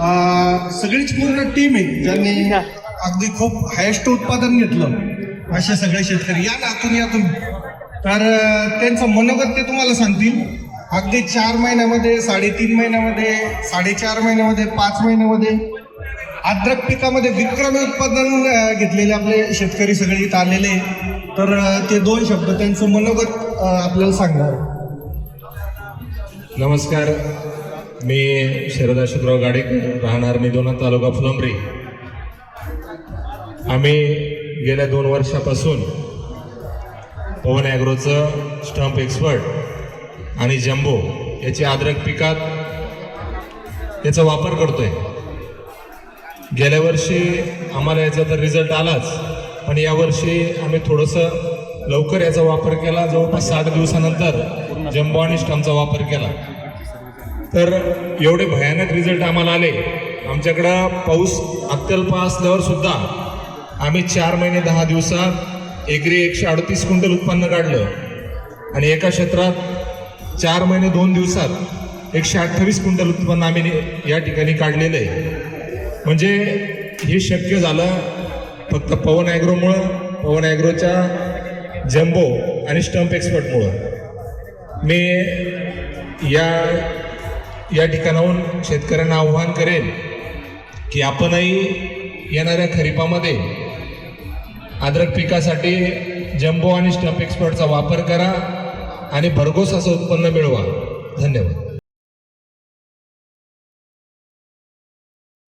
सगळीच पूर्ण टीम आहे. ज्यांनी अगदी खूप हायेस्ट उत्पादन घेतलं असे सगळे शेतकरी. या ना आतून यातून तर त्यांचं मनोगत ते तुम्हाला सांगतील. अगदी चार महिन्यामध्ये साडेतीन महिन्यामध्ये साडेचार महिन्यामध्ये पाच महिन्यामध्ये अद्रक पिकामध्ये विक्रमी उत्पादन घेतलेले आपले शेतकरी सगळे इथं आलेले. तर ते दोन शब्द त्यांचं मनोगत आपल्याला सांगणार नमस्कार. मी शरद अशोकराव गाडेकर राहणार निदोना तालुका फुलंब्री. आम्ही गेल्या दोन वर्षापासून पवन ॲग्रोचं स्टंप एक्सपर्ट आणि जम्बो याची अद्रक पिकात याचा वापर करतोय. गेल्या वर्षी आम्हाला याचा तर रिझल्ट आलाच पण यावर्षी आम्ही थोडंसं लवकर याचा वापर केला जवळपास साठ दिवसानंतर जम्बो आणि स्टंपचा वापर केला. तर एवढे भयानक रिझल्ट आम्हाला आले. आमच्याकडं पाऊस अत्यल्प असल्यावर सुद्धा आम्ही चार महिने दहा दिवसात एकरी एकशे अडतीस क्विंटल उत्पन्न काढलं. आणि एका क्षेत्रात चार महिने दोन दिवसात एकशे अठ्ठावीस क्विंटल उत्पन्न आम्ही या ठिकाणी काढलेलं आहे. म्हणजे हे शक्य झालं फक्त पवन ॲग्रोमुळं पवन ॲग्रोच्या जम्बो आणि स्टंप एक्सपर्टमुळं. मी या या ठिकाणाहून शेतकऱ्यांना आव्हान करेल की आपणही येणाऱ्या खरीपामध्ये अद्रक पिकासाठी जम्बो आणि स्टम्प एक्सपर्टचा वापर करा आणि भरघोस असं उत्पन्न मिळवा. धन्यवाद.